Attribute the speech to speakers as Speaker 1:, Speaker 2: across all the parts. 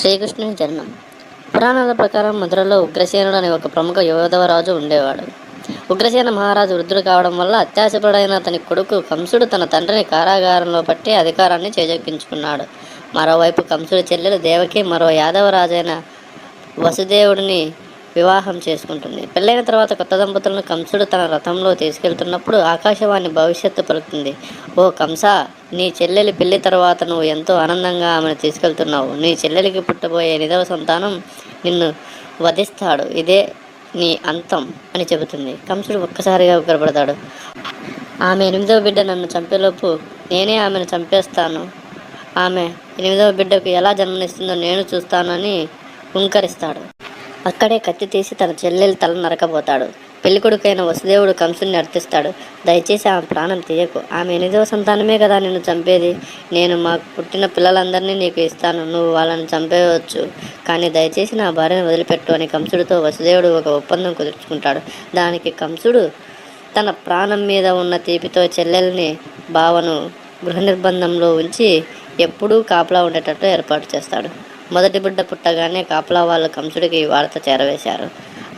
Speaker 1: శ్రీకృష్ణుని జన్మం. పురాణాల ప్రకారం మధురలో ఉగ్రసేనుడు అనే ఒక ప్రముఖ యోధవరాజు ఉండేవాడు. ఉగ్రసేన మహారాజు వృద్ధుడు కావడం వల్ల అత్యాశపడైన అతని కొడుకు కంసుడు తన తండ్రిని కారాగారంలో పట్టి అధికారాన్ని చేజెక్కించుకున్నాడు. మరోవైపు కంసుడి చెల్లెలు దేవకి మరో యాదవరాజైన వసుదేవుడిని వివాహం చేసుకుంటుంది. పెళ్ళైన తర్వాత కొత్త దంపతులను కంసుడు తన రథంలో తీసుకెళ్తున్నప్పుడు ఆకాశవాణి భవిష్యత్తు పలుకుతుంది. ఓ కంస నీ చెల్లెలి పెళ్ళి తర్వాత నువ్వు ఎంతో ఆనందంగా ఆమెను తీసుకెళ్తున్నావు. నీ చెల్లెలికి పుట్టబోయే నిధవ సంతానం నిన్ను వధిస్తాడు. ఇదే నీ అంతం అని చెబుతుంది. కంసుడు ఒక్కసారిగా ఉగ్రపడతాడు. ఆమె ఎనిమిదవ బిడ్డ నన్ను చంపేలోపు నేనే ఆమెను చంపేస్తాను. ఆమె ఎనిమిదవ బిడ్డకు ఎలా జన్మనిస్తుందో నేను చూస్తానని హుంకరిస్తాడు. అక్కడే కత్తి తీసి తన చెల్లెలు తల నరకబోతాడు. పెళ్ళికొడుకైన వసుదేవుడు కంసుని అర్థిస్తాడు దయచేసి ఆమె ప్రాణం తీయకు. ఆమె ఎనిమిదవ సంతానమే కదా నిన్ను చంపేది. నేను మాకు పుట్టిన పిల్లలందరినీ నీకు ఇస్తాను. నువ్వు వాళ్ళని చంపేయవచ్చు. కానీ దయచేసి నా భార్యను వదిలిపెట్టు అని కంసుడితో వసుదేవుడు ఒక ఒప్పందం కుదుర్చుకుంటాడు. దానికి కంసుడు తన ప్రాణం మీద ఉన్న తీపితో చెల్లెల్ని బావను గృహ నిర్బంధంలో ఉంచి ఎప్పుడూ కాపలా ఉండేటట్టు ఏర్పాటు చేస్తాడు. మొదటి బిడ్డ పుట్టగానే కాపలా వాళ్ళు కంసుడికి ఈ వార్త చేరవేశారు.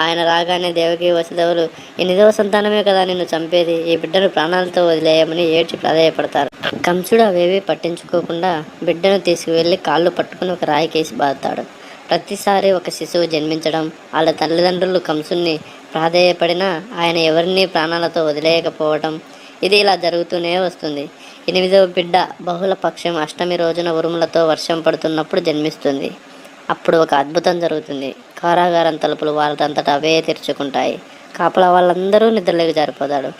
Speaker 1: ఆయన రాగానే దేవకి వసుదేవులు ఎనిమిదవ సంతానమే కదా నిన్ను చంపేది. ఈ బిడ్డను ప్రాణాలతో వదిలేయమని ఏడ్చి ప్రాధాయపడతారు కంసుడు అవేవి పట్టించుకోకుండా బిడ్డను తీసుకువెళ్ళి కాళ్ళు పట్టుకుని ఒక రాయికేసి బాధతాడు. ప్రతిసారి ఒక శిశువు జన్మించడం వాళ్ళ తల్లిదండ్రులు కంసుని ప్రాధేయపడినా ఆయన ఎవరిని ప్రాణాలతో వదిలేయకపోవడం ఇది ఇలా జరుగుతూనే వస్తుంది. ఎనిమిదవ బిడ్డ బహుళపక్షం అష్టమి రోజున ఉరుములతో వర్షం పడుతున్నప్పుడు జన్మిస్తుంది. అప్పుడు ఒక అద్భుతం జరుగుతుంది. కారాగారం తలుపులు వాళ్ళంతటా అవే తెరుచుకుంటాయి. కాపలా వాళ్ళందరూ నిద్రలేక జారిపోతాడు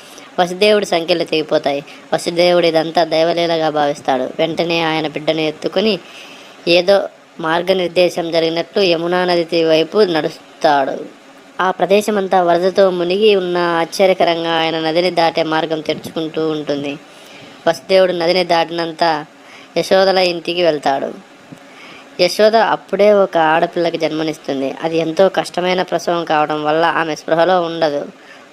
Speaker 1: వసుదేవుడి సంఖ్యలు తెగిపోతాయి. వసుదేవుడు ఇదంతా దైవలీలగా భావిస్తాడు. వెంటనే ఆయన బిడ్డను ఎత్తుకుని ఏదో మార్గనిర్దేశం జరిగినట్లు యమునా నది వైపు నడుస్తాడు. ఆ ప్రదేశమంతా వరదతో మునిగి ఉన్న ఆశ్చర్యకరంగా ఆయన నదిని దాటే మార్గం తెరుచుకుంటూ ఉంటుంది. వసుదేవుడు నదిని దాటినంత యశోదల ఇంటికి వెళ్తాడు. యశోద అప్పుడే ఒక ఆడపిల్లకి జన్మనిస్తుంది. అది ఎంతో కష్టమైన ప్రసవం కావడం వల్ల ఆమె స్పృహలో ఉండదు.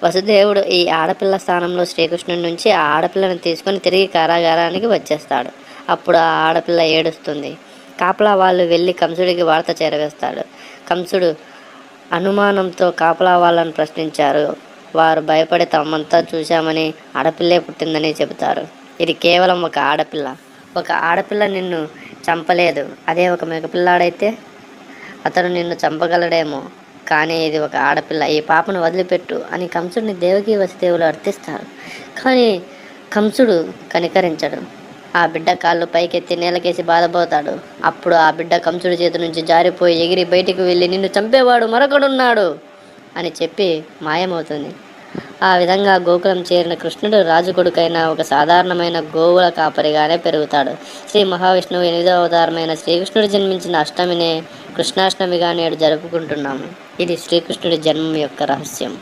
Speaker 1: వసుదేవుడు ఈ ఆడపిల్ల స్థానంలో శ్రీకృష్ణుడి నుంచి ఆ ఆడపిల్లను తీసుకొని తిరిగి కారాగారానికి వచ్చేస్తాడు. అప్పుడు ఆ ఆడపిల్ల ఏడుస్తుంది. కాపలా వాళ్ళు వెళ్ళి కంసుడికి వార్త చేరవేస్తాడు. కంసుడు అనుమానంతో కాపలా వాళ్ళని ప్రశ్నించారు. వారు భయపడి తమంతా చూశామని ఆడపిల్లే పుట్టిందని చెబుతారు. ఇది కేవలం ఒక ఆడపిల్ల. ఒక ఆడపిల్ల నిన్ను చంపలేదు. అదే ఒక మగపిల్లాడైతే అతను నిన్ను చంపగలడేమో. కానీ ఇది ఒక ఆడపిల్ల. ఈ పాపను వదిలిపెట్టు అని కంసుడిని దేవకి వసుదేవులు అర్థిస్తారు. కానీ కంసుడు కనికరించడు. ఆ బిడ్డ కాళ్ళు పైకెత్తి నేలకేసి బాధపోతాడు అప్పుడు ఆ బిడ్డ కంసుడి చేతి నుంచి జారిపోయి ఎగిరి బయటికి వెళ్ళి నిన్ను చంపేవాడు మరొకడున్నాడు అని చెప్పి మాయమవుతుంది. ఆ విధంగా గోకులం చేరిన కృష్ణుడు రాజు కొడుకైన ఒక సాధారణమైన గోవుల కాపరిగానే పెరుగుతాడు. శ్రీ మహావిష్ణువు ఎనిమిదవ అవతారమైన శ్రీకృష్ణుడు జన్మించిన అష్టమినే కృష్ణాష్టమిగా నేడు జరుపుకుంటున్నాము. ఇది శ్రీకృష్ణుడి జన్మం యొక్క రహస్యం.